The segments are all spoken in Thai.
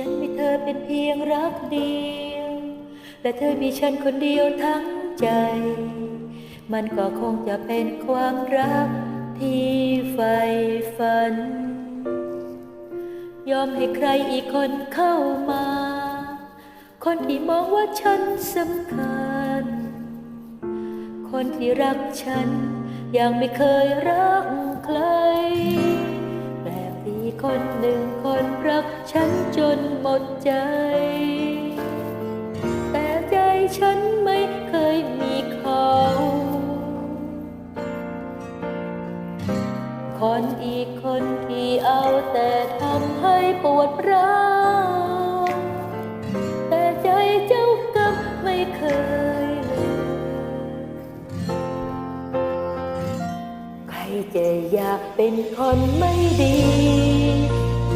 ฉันมีเธอเป็นเพียงรักเดียวและเธอมีฉันคนเดียวทั้งใจ มันก็คงจะเป็นความรักที่ใฝ่ฝัน ยอมให้ใครอีกคนเข้ามา คนที่มองว่าฉันสำคัญ คนที่รักฉันยังไม่เคยรักใคร คนหนึ่งคนรักฉันจนหมดใจ แต่ใจฉันไม่เคยมีเขา คนอีกคนที่เอาแต่ทำให้ปวดร้าว จะอยากเป็นคนไม่ดี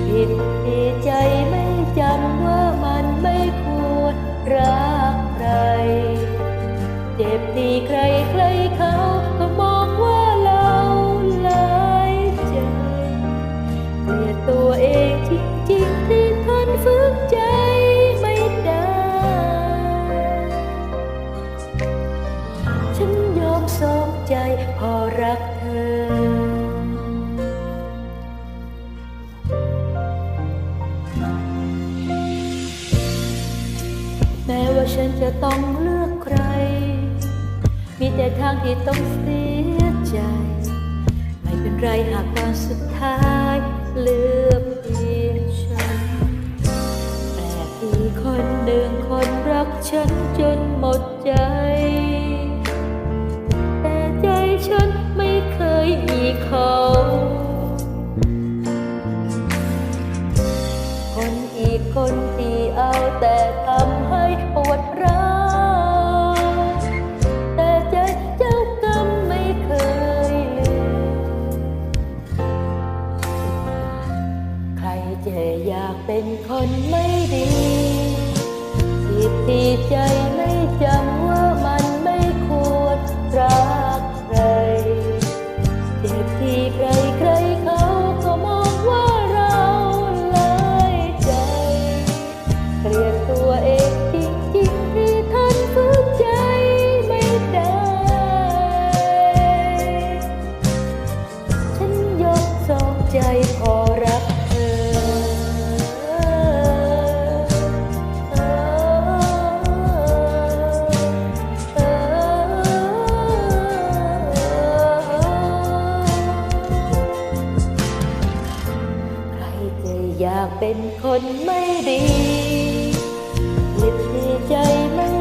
ผิดที่ใจไม่จำว่า แม้ว่าฉันจะต้องเลือกใคร มีแต่ทางที่ต้องเสียใจ ไม่เป็นไรหากตอนสุดท้ายเลือกเพียงฉันแต่ที่คนหนึ่งคนรักฉันจนหมดใจ แต่ใจฉันไม่เคยมีขา ครจะอยากเป็นคนไม่ดีผิดที่ใจไม่จ อยากเป็นคนไม่ดีผิดที่ใจไม่